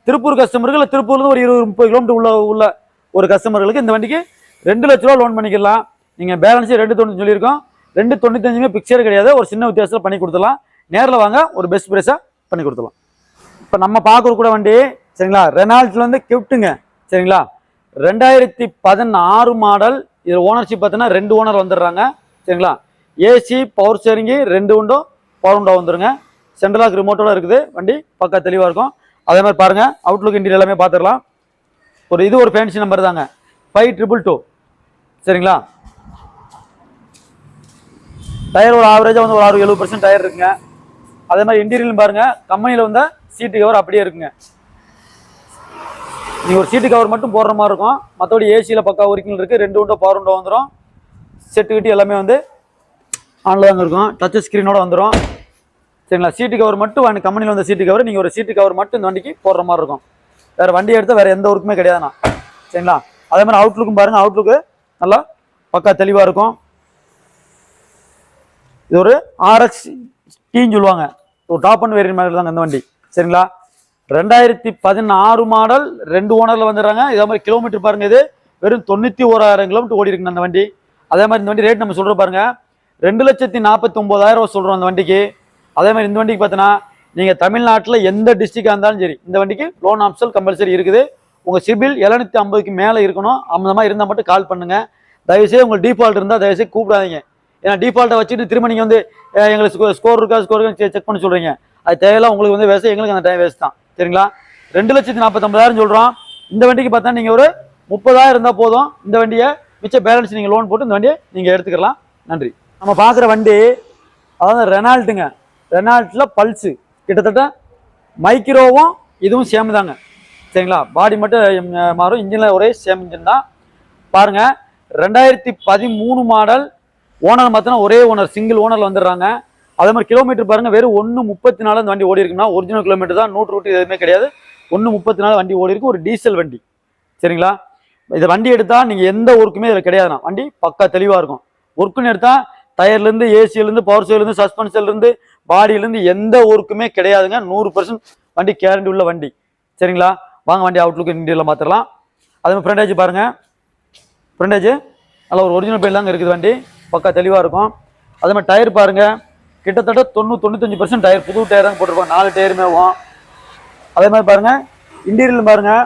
திருப்பூர் கஸ்டமருக்கு இல்லை திருப்பூர்லேருந்து ஒரு இருபது முப்பது கிலோமீட்டர் உள்ள உள்ள ஒரு கஸ்டமர்களுக்கு இந்த வண்டிக்கு ரெண்டு லட்ச ரூபா லோன் பண்ணிக்கலாம். நீங்கள் பேலன்ஸே ரெண்டு தொண்ணூறு சொல்லியிருக்கோம். ரெண்டு தொண்ணூத்தஞ்சுமே பிக்சர் கிடையாது. ஒரு சின்ன வித்தியாசத்தில் பண்ணி கொடுத்துலாம் நேரில் வாங்க ஒரு பெஸ்ட் ப்ரைஸாக பண்ணி கொடுத்துலாம் இப்போ நம்ம பார்க்குற கூட வண்டி சரிங்களா? ரெனால்ட்லேருந்து கிஃப்ட்டுங்க சரிங்களா? ரெண்டாயிரத்தி பதினாறு மாடல் இதில் ஓனர்ஷிப் பார்த்தீங்கன்னா ரெண்டு ஓனர் வந்துடுறாங்க. சரிங்களா? ஏசி பவர் ஸ்டேரிங்கு ரெண்டு உண்டும் பவர் உண்டா வந்துருங்க. சென்ட்ரலாக் ரிமோட்டோட இருக்குது. வண்டி பக்கா தெளிவாக இருக்கும். அதே மாதிரி பாருங்கள் அவுட்லுக் இன்டீரியர் எல்லாமே பார்த்துடலாம் ஒரு இது ஒரு ஃபேன்சி நம்பர் தாங்க. ஃபைவ் ட்ரிபிள் டூ சரிங்களா? டயர் ஒரு ஆவரேஜாக வந்து ஒரு ஆறு எழுபது பர்சன்ட் டயர் இருக்குங்க. அதே மாதிரி இன்டீரியல் பாருங்க கம்பெனியில் வந்த சீட்டு கவர் அப்படியே இருக்குங்க. நீங்கள் ஒரு சீட்டு கவர் மட்டும் போடுற மாதிரி இருக்கும். மற்றபடி ஏசியில் பக்கா ஒரிக்கல் இருக்குது ரெண்டு உண்டோ பவர் உண்டோ வந்துடும் செட்டு கிட்டு எல்லாமே வந்து ஆனில் தாங்க இருக்கும். டச் ஸ்க்ரீனோட வந்துடும் சரிங்களா? சீட்டு கவர் மட்டும் வண்டி கம்பெனியில் வந்த சீட்டு கவர் நீங்கள் ஒரு சீட்டு கவர் மட்டும் இந்த வண்டிக்கு போடுற மாதிரி இருக்கும். வேறு வண்டி எடுத்தால் வேறு எந்த ஒர்க்குமே கிடையாதுண்ணா. சரிங்களா? அதே மாதிரி அவுட்லுக்கும் பாருங்கள் அவுட்லுக்கு நல்லா பக்கா தெளிவாக இருக்கும். இது ஒரு ஆர்எக்ஸ் டீன்னு சொல்லுவாங்க. ஒரு டாப் அண்ட் வேரியன் மாடல் தாங்க இந்த வண்டி. சரிங்களா? ரெண்டாயிரத்தி பதினாறு மாடல் ரெண்டு ஓனரில் வந்துடுறாங்க. இதே மாதிரி கிலோமீட்டர் பாருங்க இது. வெறும் தொண்ணூற்றி ஓராயிரம் கிலோமீட்டர் ஓடி இருக்குங்க அந்த வண்டி. அதே மாதிரி இந்த வண்டி ரேட் நம்ம சொல்கிறோம் பாருங்க. ரெண்டு லட்சத்தி நாற்பத்தி ஒம்பதாயிரம் ரூபா சொல்கிறோம் அந்த வண்டிக்கு. அதே மாதிரி இந்த வண்டிக்கு பார்த்தீங்கன்னா நீங்கள் தமிழ்நாட்டில் எந்த டிஸ்ட்ரிக்டாக இருந்தாலும் சரி இந்த வண்டிக்கு லோன் ஆப்ஷன் கம்பல்சரி இருக்குது. உங்கள் சிபில் எழுநூத்தி ஐம்பதுக்கு மேலே இருக்கணும். அந்த மாதிரி இருந்தால் மட்டும் கால் பண்ணுங்கள் தயவுசெய்து உங்களுக்கு டிஃபால்ட் இருந்தால் தயவுசெய்து கூப்பிடாதீங்க. ஏன்னா டிஃபால்ட்டை வச்சுட்டு திரும்ப நீங்கள் வந்து எங்களுக்கு ஸ்கோர் இருக்கா ஸ்கோர் இருக்கா செக் பண்ணி சொல்கிறீங்க அது தேவையில்லாம் உங்களுக்கு வந்து வேஸ்ட் எங்களுக்கு அந்த டைம் வேஸ்ட் தான். சரிங்களா? ரெண்டு லட்சத்தி நாற்பத்தொம்பதாயிரம் சொல்கிறோம் இந்த வண்டிக்கு பார்த்தா நீங்கள் ஒரு முப்பதாயிரம் இருந்தால் போதும். இந்த வண்டியை மிச்ச பேலன்ஸ் நீங்கள் லோன் போட்டு இந்த வண்டியை நீங்கள் எடுத்துக்கலாம். நன்றி. நம்ம பார்க்குற வண்டி அதாவது ரெனால்ட்டுங்க. ரெனால்ட்டில் பல்ஸு கிட்டத்தட்ட மைக்ரோவும் இதுவும் சேம் தாங்க. சரிங்களா? பாடி மட்டும் மாறும். இன்ஜினில் ஒரே சேம் இன்ஜின் தான். பாருங்கள் ரெண்டாயிரத்தி பதிமூணு மாடல் ஓனர் பார்த்தோன்னா ஒரே ஓனர் சிங்கிள் ஓனரில் வந்துடுறாங்க. அதே மாதிரி கிலோமீட்டர் பாருங்கள் வெறும் ஒன்று முப்பத்தி நாலு அந்த வண்டி ஓடி இருக்குன்னா ஒரிஜினல் கிலோமீட்டர் தான். நூற்று ரூட்டு எதுவுமே கிடையாது. ஒன்று முப்பத்தி நாலு வண்டி ஓடி இருக்கு ஒரு டீசல் வண்டி. சரிங்களா? இதை வண்டி எடுத்தால் நீங்கள் எந்த ஒர்க்குமே இதில் கிடையாதுண்ணா. வண்டி பக்கா தெளிவாக இருக்கும். ஒர்க்குன்னு எடுத்தால் டயர்லேருந்து ஏசியிலேருந்து பவர் ஸ்டேர்லேருந்து சஸ்பென்ஷன்லேருந்து பாடியிலேருந்து எந்த ஒர்க்குமே கிடையாதுங்க. நூறு பர்சன்ட் வண்டி கேரண்டி உள்ள வண்டி. சரிங்களா? வாங்க வண்டி அவுட்லுக்கு இன்டீரியரில் மாற்றலாம் அதே மாதிரி ஃப்ரண்டேஜ் பாருங்கள் ஃப்ரண்டேஜ் நல்லா ஒரு ஒரிஜினல் பெயில் தாங்க இருக்குது வண்டி. பக்கா தெளிவாக இருக்கும். அதே மாதிரி டயர் பாருங்கள் கிட்டத்தட்ட தொண்ணூறு தொண்ணூத்தஞ்சு பர்சன்ட் டயர் புது டயர் தான் போட்டிருப்பாங்க நாலு டயருமேவும் அதே மாதிரி பாருங்கள் இன்டீரியல் பாருங்கள்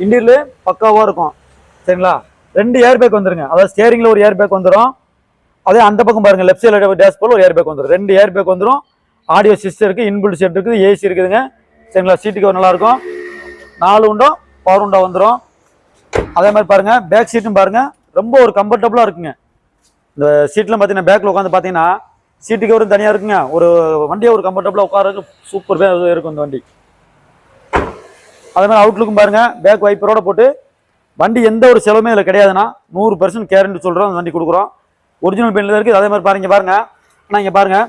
இன்டீரியல் பக்காவாக இருக்கும். சரிங்களா? ரெண்டு ஏர் பேக் வந்துருங்க. அதாவது ஸ்டேரிங்கில் ஒரு ஏர் பேக் வந்துடும் அதே அந்த பக்கம் பாருங்கள் லெஃப்ட் சைடில் டேஷ் போல் ஒரு ஏர் பேக் வந்துடும் ரெண்டு ஏர் பேக் வந்துடும் ஆடியோ சிஸ்டம் இருக்குது இன்பில்ட் செட் இருக்குது ஏசி இருக்குதுங்க. சரிங்களா? சீட்டு கவர் நல்லாயிருக்கும் நாலு உண்டோ பவர் உண்டோ வந்துடும் அதே மாதிரி பாருங்கள் பேக் சீட்டும் பாருங்கள் ரொம்ப ஒரு கம்ஃபர்டபுளாக இருக்குங்க. இந்த சீட்லாம் பார்த்தீங்கன்னா பேக்கில் உட்காந்து பார்த்தீங்கன்னா சீட்டு கவரும் தனியாக இருக்குங்க. ஒரு வண்டியை ஒரு கம்ஃபர்டபுளாக உட்காரக்கு சூப்பர் இருக்கும் இந்த வண்டி. அதே மாதிரி அவுட்லுக்கும் பாருங்கள் பேக் வைப்பரோட போட்டு வண்டி எந்த ஒரு செலவுமே இதில் கிடையாதுன்னா நூறு பர்சன்ட் கேரண்டி சொல்கிறோம் அந்த வண்டி கொடுக்குறோம். ஒரிஜினல் பெயிண்டில் இருக்குது அதே மாதிரி பாருங்க பாருங்கள் ஆனால் இங்கே பாருங்கள்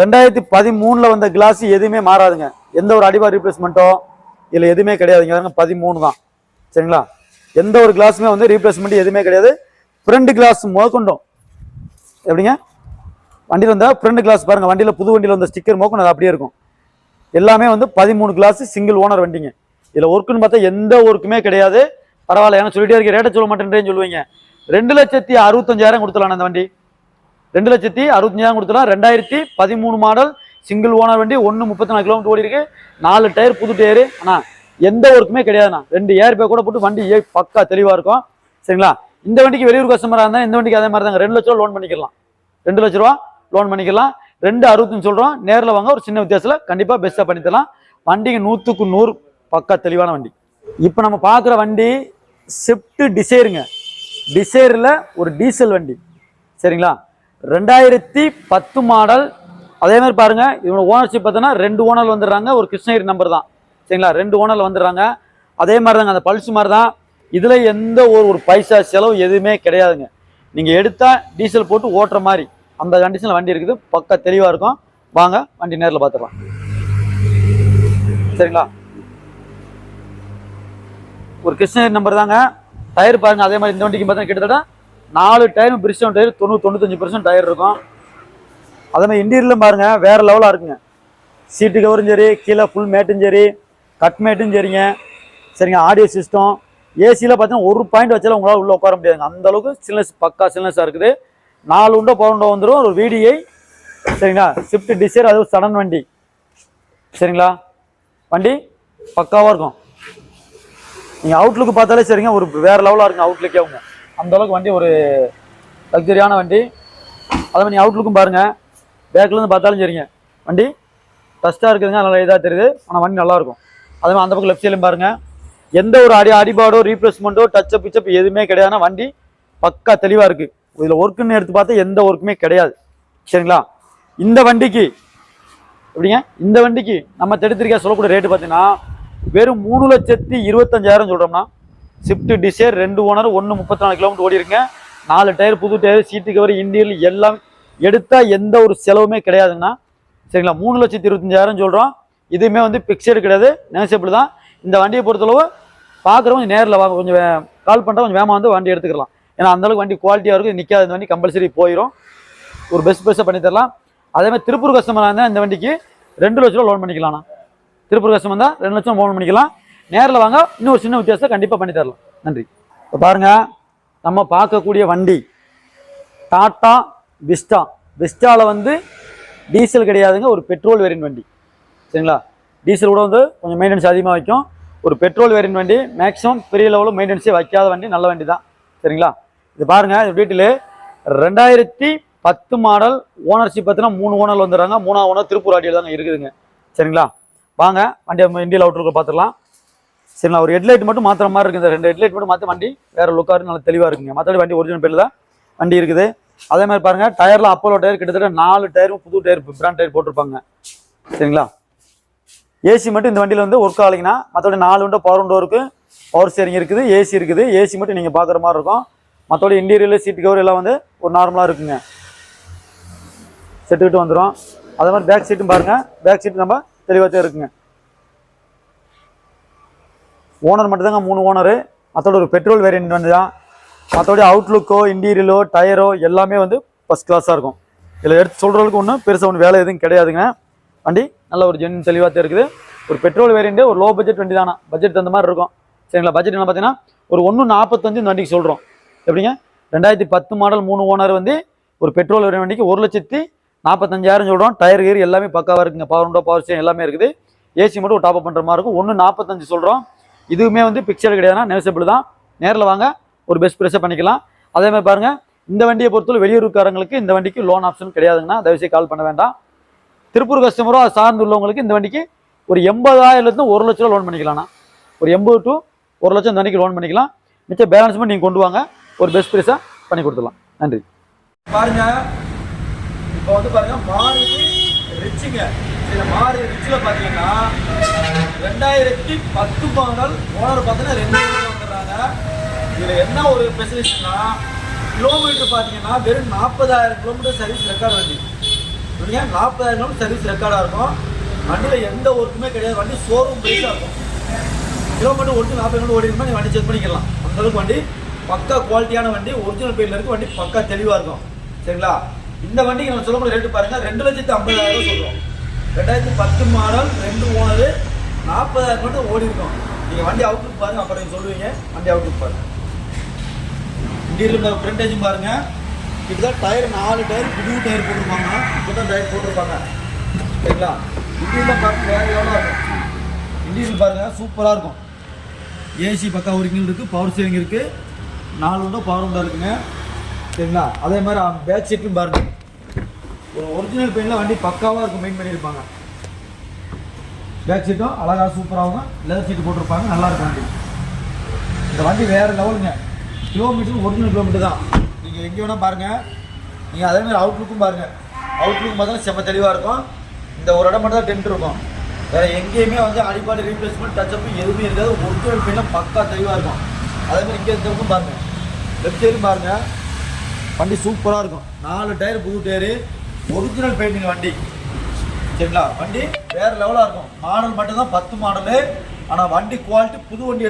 ரெண்டாயிரத்தி பதிமூணில் வந்த கிளாஸ் எதுவுமே மாறாதுங்க. எந்த ஒரு அடிபார் ரீப்ளேஸ்மெண்ட்டோ இதில் எதுவுமே கிடையாதுங்க பாருங்க பதிமூணு தான். சரிங்களா? எந்த ஒரு கிளாஸுமே வந்து ரீப்ளேஸ்மெண்ட் எதுவுமே கிடையாது. ஃப்ரண்ட் கிளாஸ் முதற்கொண்டோம் எப்படிங்க? வண்டியில் வந்தால் ஃப்ரண்ட் கிளாஸ் பாருங்கள் வண்டியில் புது வண்டியில் வந்த ஸ்டிக்கர் மோக்கணும். அது அப்படியே இருக்கும். எல்லாமே வந்து பதிமூணு கிளாஸ் சிங்கிள் ஓனர் வண்டிங்க. இதில் ஒர்க்குன்னு பார்த்தா எந்த ஒர்க்குமே கிடையாது. பரவாயில்ல ஏன்னா சொல்லிட்டே இருக்க ரேட்டை சொல்ல மாட்டேன்றேன்னு சொல்லுவீங்க. ரெண்டு லட்சத்தி அறுபத்தஞ்சாயிரம் கொடுத்துலாம் அந்த வண்டி. ரெண்டு லட்சத்தி அறுபத்தஞ்சாயிரம் கொடுத்துலாம் ரெண்டாயிரத்தி பதிமூணு மாடல் சிங்கிள் ஓனர் வண்டி ஒன்று முப்பத்தி நாலு கிலோமீட்டர் ஓடி இருக்கு நாலு டயர் புது டயரு அண்ணா எந்த ஒர்க்குமே கிடையாதுண்ணா. ரெண்டு ஏர் பேக் கூட போட்டு வண்டி ஏ- பக்கா தெளிவாக இருக்கும். சரிங்களா? இந்த வண்டிக்கு வெளியூர் கஸ்டமராக இருந்தால் இந்த வண்டிக்கு அதே மாதிரி தாங்க ரெண்டு லட்ச ரூபா லோன் பண்ணிக்கலாம். ரெண்டு லட்ச ரூபா லோன் பண்ணிக்கலாம். ரெண்டு அறுபத்தஞ்சு சொல்கிறோம் நேரில் வாங்க ஒரு சின்ன வித்தியாசத்தில் கண்டிப்பாக பெஸ்ட்டாக பண்ணித்தரலாம். வண்டிக்கு நூற்றுக்கு நூறு பக்கா தெளிவான வண்டி. இப்போ நம்ம பார்க்குற வண்டி ஸ்விஃப்ட் டிசைருங்க டிசைரில் ஒரு டீசல் வண்டி. சரிங்களா? ரெண்டாயிரத்தி பத்து மாடல் அதே மாதிரி பாருங்க இவனோட ஓனர்ஷிப் பார்த்தோன்னா ரெண்டு ஓனர் வந்துடுறாங்க. ஒரு கிருஷ்ணகிரி நம்பர் தான். சரிங்களா? ரெண்டு ஓனர் வந்துடுறாங்க. அதே மாதிரி தாங்க அந்த பல்ஸ் மாதிரி தான் இதில் எந்த ஒரு ஒரு பைசா செலவு எதுவுமே கிடையாதுங்க. நீங்கள் எடுத்தால் டீசல் போட்டு ஓட்டுற மாதிரி. அந்த கண்டிஷனில் வண்டி இருக்குது. பக்கா தெளிவாக இருக்கும். வாங்க வண்டி நேரில் பார்த்துக்கலாம் சரிங்களா? ஒரு கிருஷ்ணகிரி நம்பர் தாங்க. டயர் பாருங்க அதே மாதிரி இந்த வண்டிக்கு பார்த்தீங்கன்னா கிட்டத்தட்ட நாலு டயரும் பிரிஸ்டன் டயர் தொண்ணூறு தொண்ணூத்தஞ்சு பர்சன்ட் டயர் இருக்கும். அதே மாதிரி இன்டீரியர்லும் பாருங்க வேற லெவலாக இருக்குங்க. சீட்டு கவரும் சரி கீழே ஃபுல் மேட்டும் சரி கட் மேட்டும் சரிங்க. சரிங்க ஆடியோ சிஸ்டம் ஏசியில் பார்த்தீங்கன்னா ஒரு பாயிண்ட் வச்சாலும் உங்களால் உள்ளே உட்கார முடியாதுங்க. அந்தளவுக்கு சில்னஸ் பக்கா சில்னஸாக இருக்குது. நாலு உண்டோ பவுண்டோ வந்துடும் ஒரு விடிஐ சரிங்களா? ஸ்விஃப்ட் டிசைர் அது சடன் வண்டி. சரிங்களா? வண்டி பக்காவாக இருக்கும். நீங்கள் அவுட்லுக்கு பார்த்தாலே சரிங்க ஒரு வேறு லெவலாக இருக்குங்க அவுட்லுக்கே அவங்க அந்த அளவுக்கு வண்டி ஒரு லக்ஸரியான வண்டி. அதே மாதிரி அவுட்லுக்கும் பாருங்கள் பேக்லேருந்து பார்த்தாலும் சரிங்க. வண்டி டஸ்ட்டாக இருக்குதுங்க நல்லா இதாக தெரியுது. ஆனால் வண்டி நல்லாயிருக்கும் அதே மாதிரி அந்த பக்கம் லெஃப்ட் சைட்லையும் பாருங்கள் எந்த ஒரு அடி அடிபாடோ ரீப்ளேஸ்மெண்ட்டோ டச்சப் பிச்சப் எதுவுமே கிடையாதுன்னா வண்டி பக்கா தெளிவாக இருக்குது இதில் ஒர்க்குன்னு எடுத்து பார்த்தா எந்த ஒர்க்குமே கிடையாது. சரிங்களா? இந்த வண்டிக்கு எப்படிங்க? இந்த வண்டிக்கு நம்ம தெடுத்திருக்கா சொல்லக்கூடிய ரேட்டு பார்த்தீங்கன்னா வெறும் மூணு லட்சத்தி இருபத்தஞ்சாயிரம் சொல்கிறோம்னா ஸ்விஃப்ட் டிசைர் ரெண்டு ஓனர் ஒன்று முப்பத்தி நாலு கிலோமீட்டர் ஓடி நாலு டயர் புது டயர் சீட்டு கவர் இண்டியல் எல்லாம் எடுத்தால் எந்த ஒரு செலவுமே கிடையாதுங்கண்ணா சரிங்களா? மூணு லட்சத்தி இருபத்தஞ்சாயிரம் சொல்கிறோம் இதுவுமே வந்து பிக்சடு கிடையாது நெகசியபிள் தான். இந்த வண்டியை பொறுத்தளவு பார்க்குறவங்க நேரில் வாங்க கொஞ்சம் கால் பண்ணுறவங்க கொஞ்சம் வேமா வந்து வண்டி எடுத்துக்கலாம். ஏன்னா அந்தளவுக்கு வண்டி குவாலிட்டியாக இருக்கும் நிற்காத இந்த வண்டி கம்பல்சரி போயிடும் ஒரு பெஸ்ட் பெஸ்ட்டாக பண்ணி தரலாம் திருப்பூர் கஸ்டமராக இருந்தால் இந்த வண்டிக்கு ரெண்டு லட்ச ரூபா லோன் பண்ணிக்கலாம்ண்ணா. திருப்பூர் கஷ்டம் வந்தால் ரெண்டு லட்சம் ஃபோன் பண்ணிக்கலாம். நேரில் வாங்க இன்னும் ஒரு சின்ன வித்தியாசத்தை கண்டிப்பாக பண்ணி தரலாம். நன்றி. இப்போ பாருங்கள் நம்ம பார்க்கக்கூடிய வண்டி டாட்டா விஸ்டா. விஸ்டாவில் வந்து டீசல் கிடையாதுங்க ஒரு பெட்ரோல் வேரியன்ட் வண்டி. சரிங்களா? டீசல் கூட வந்து கொஞ்சம் மெயின்டெனன்ஸ் அதிகமாக வைக்கும். ஒரு பெட்ரோல் வேரியன்ட் வண்டி மேக்ஸிமம் பெரிய லெவலில் மெயின்டெனன்ஸே வைக்காத வண்டி நல்ல வண்டி தான். சரிங்களா? இது பாருங்கள் இது டீட்டெயிலு ரெண்டாயிரத்தி பத்து மாடல் ஓனர்ஷிப் பார்த்தீங்கன்னா மூணு ஓனர் வந்துடுறாங்க. மூணாவது ஓனர் திருப்பூர் ஆட்டியில் தாங்க இருக்குதுங்க. சரிங்களா? வாங்க வண்டி நம்ம அவுட்ருக்கு பார்த்துக்கலாம் பார்த்துடலாம். சரிங்களா ஒரு ஹெட்லைட் மட்டும் மாற்றுற மாதிரி இருக்குது ரெண்டு ஹெட்லைட் மட்டும் மாற்ற வண்டி வேறு லுக்காக நல்லா தெளிவாக இருக்குங்க. மற்றபடி வண்டி ஒரிஜினல் பேரில் தான் வண்டி இருக்குது. அதே மாதிரி பாருங்கள் டயர்ல அப்போலோ டயர் கிட்டத்தட்ட நாலு டயரும் புது டயர் பிராண்ட் டயர் போட்டிருப்பாங்க. சரிங்களா? ஏசி மட்டும் இந்த வண்டியில் வந்து ஒர்க் ஆகலைங்கன்னா மற்றபடி நாலு விண்டோ பவர் விண்டோ இருக்குது பவர் ஸ்டேரிங் இருக்குது ஏசி இருக்குது. ஏசி மட்டும் நீங்கள் பார்க்குற மாதிரி இருக்கும். மற்றபடி இன்டீரியரில் சீட் கவர் எல்லாம் வந்து ஒரு நார்மலாக இருக்குங்க. செட்டுக்கிட்டு வந்துடும் அதே மாதிரி பேக் சீட்டும் பாருங்கள் பேக் சீட் நம்ம தெளிவாக தான் இருக்குங்க. ஓனர் மட்டும்தாங்க மூணு ஓனரு அதோட ஒரு பெட்ரோல் வேரியன்ட் வந்து தான் அதோடைய அவுட்லுக்கோ இன்டீரியலோ டயரோ எல்லாமே வந்து ஃபஸ்ட் கிளாஸாக இருக்கும். இதில் எடுத்து சொல்கிறவங்களுக்கு ஒன்றும் பெருசாக ஒன்றும் வேலை எதுவும் கிடையாதுங்க. வண்டி நல்ல ஒரு ஜென் தெளிவாக தான் இருக்குது. ஒரு பெட்ரோல் வேரியண்ட்டு ஒரு லோ பட்ஜெட் வண்டி தானே? பட்ஜெட் தகுந்த மாதிரி இருக்கும். சரிங்களா? பட்ஜெட் என்ன பார்த்தீங்கன்னா ஒரு ஒன்று நாற்பத்தஞ்சு இந்த வண்டிக்கு சொல்கிறோம் எப்படிங்க? ரெண்டாயிரத்தி பத்து மாடல் மூணு ஓனர் வந்து ஒரு பெட்ரோல் வேரியன் வண்டிக்கு ஒரு லட்சத்தி நாற்பத்தஞ்சாயிரம் சொல்கிறோம் டயர் கீர் எல்லாமே பக்காவாக இருக்குங்க. பவர் உண்டோ பவர் ஸ்டேஷன் எல்லாமே இருக்குது. ஏசி மட்டும் ஒரு பண்ணுற மாதிரி இருக்கும். ஒன்று நாற்பத்தஞ்சு சொல்கிறோம் இதுவுமே வந்து பிக்சர் கிடையாதுன்னா நெவசபிள் தான். நேரில் வாங்க. ஒரு பெஸ்ட் ப்ரைஸாக பண்ணிக்கலாம். அதே மாதிரி பாருங்கள் இந்த வண்டியை பொறுத்தவரை வெளியூருக்காரங்களுக்கு இந்த வண்டிக்கு லோன் ஆப்ஷன் கிடையாதுங்கண்ணா தயவுசெய்து கால் பண்ண வேண்டாம். திருப்பூர் கஸ்டமரோ அதை சார்ந்து உள்ளவங்களுக்கு இந்த வண்டிக்கு ஒரு எண்பதாயிரத்துலேருந்து ஒரு லட்ச ரூபா லோன் பண்ணிக்கலாம்ண்ணா. ஒரு எண்பது டு ஒரு லட்சம் இந்த வண்டிக்கு லோன் பண்ணிக்கலாம். மிச்சம் பேலன்ஸ் பண்ணி நீங்கள் கொண்டு வாங்க. ஒரு பெஸ்ட் ப்ரைஸாக பண்ணி கொடுத்துடலாம். நன்றி. பாருங்க. இப்போ வந்து பாருங்க மாருதி ரிச்சுங்க. இந்த மாறு ரிச்சில் பார்த்தீங்கன்னா ரெண்டாயிரத்தி பத்து மாடல் ஓனர் பார்த்தீங்கன்னா ரெண்டு வந்துடுறாங்க. இதில் என்ன ஒரு ஸ்பெஷலிஸ்ட்னா கிலோமீட்டர் பார்த்தீங்கன்னா வெறும் நாற்பதாயிரம் கிலோமீட்டர் சர்வீஸ் ரெக்கார்டு வண்டி. இல்லையா நாற்பதாயிரம் கிலோமீட்டர் சர்வீஸ் ரெக்கார்டாக இருக்கும். வண்டியில் எந்த ஒர்க்குமே கிடையாது. வண்டி ஷோரூம் பிரைஸாக இருக்கும். கிலோமீட்டர் ஒன்று நாற்பது கிலோமீட்டர் ஓடி இருந்தால் நீ வண்டி செக் பண்ணிக்கலாம். அந்தளவுக்கு வண்டி பக்கா குவாலிட்டியான வண்டி ஒரிஜினல் பேரில் இருக்குது வண்டி பக்கா தெளிவாக இருக்கும். சரிங்களா? இந்த வண்டிக்கு நம்ம சொல்லக்கூடிய ரேட்டு பாருங்க. ரெண்டு லட்சத்தி ஐம்பதாயிரம் சொல்கிறோம் ரெண்டாயிரத்தி பத்து மாடல் ரெண்டு ஓனரு நாற்பதாயிரம் மட்டும் ஓடி இருக்கும். நீங்கள் வண்டி அவுட்லுக் பாருங்க அப்புறம் சொல்லுவீங்க. வண்டி அவுட்லுக் பாருங்க. பாருங்கள் ஃப்ரண்டேஜும் பாருங்க இதுதான் டயர் நாலு டயர் புது டயர் போட்டிருப்பாங்க. இப்போ தான் டயர் போட்டிருப்பாங்க. சரிங்களா? இன்டீரியர் பாருங்க வேற எவ்வளோ இருக்கும்? இன்டீரியர் பாருங்க சூப்பராக இருக்கும். ஏசி பக்கா ஒரிங்கில் இருக்குது பவர் ஸ்டீரிங் இருக்குது நாலு விண்டோ பவர் விண்டோ இருக்குங்க. சரிங்களா அதே மாதிரி பேக் சீட்டும் பாருங்க. ஒரு ஒரிஜினல் பெயிண்டில் வண்டி பக்காவாக இருக்கும் மெயின் பண்ணியிருப்பாங்க. பேக் சீட்டும் அழகாக சூப்பராகவும் லெதர் சீட்டு போட்டிருப்பாங்க நல்லா இருக்கும் வண்டி. இந்த வண்டி வேறு லெவலுங்க. கிலோமீட்டர் ஒரிஜினல் கிலோமீட்டர் தான். நீங்கள் எங்கே வேணால் பாருங்கள் நீங்கள் அதே மாதிரி அவுட்லுக்கும் பாருங்கள் அவுட்லுக் பார்த்தா செம்ம தெளிவாக இருக்கும். இந்த ஒரு இடம் மட்டும் தான் டென்ட் இருக்கும். வேறு எங்கேயுமே வந்து அடிப்பாடு ரீப்ளேஸ்மெண்ட் டச்சப் எதுவுமே இருக்காது. ஒரிஜினல் பெயிண்டில் பக்கா தெளிவாக இருக்கும். அதே மாதிரி இங்கே இருக்கிறதுக்கும் பாருங்கள் லெஃப்ட் சைடும் பாருங்கள் வண்டி சூப்பராக இருக்கும். நாலு டயர் புது டயரு ஒரிஜினல் பெயிண்டிங் வண்டி. சரிங்களா? வண்டி வேறு லெவலாக இருக்கும். மாடல் மட்டும்தான் பத்து மாடலு ஆனால் வண்டி குவாலிட்டி புது வண்டி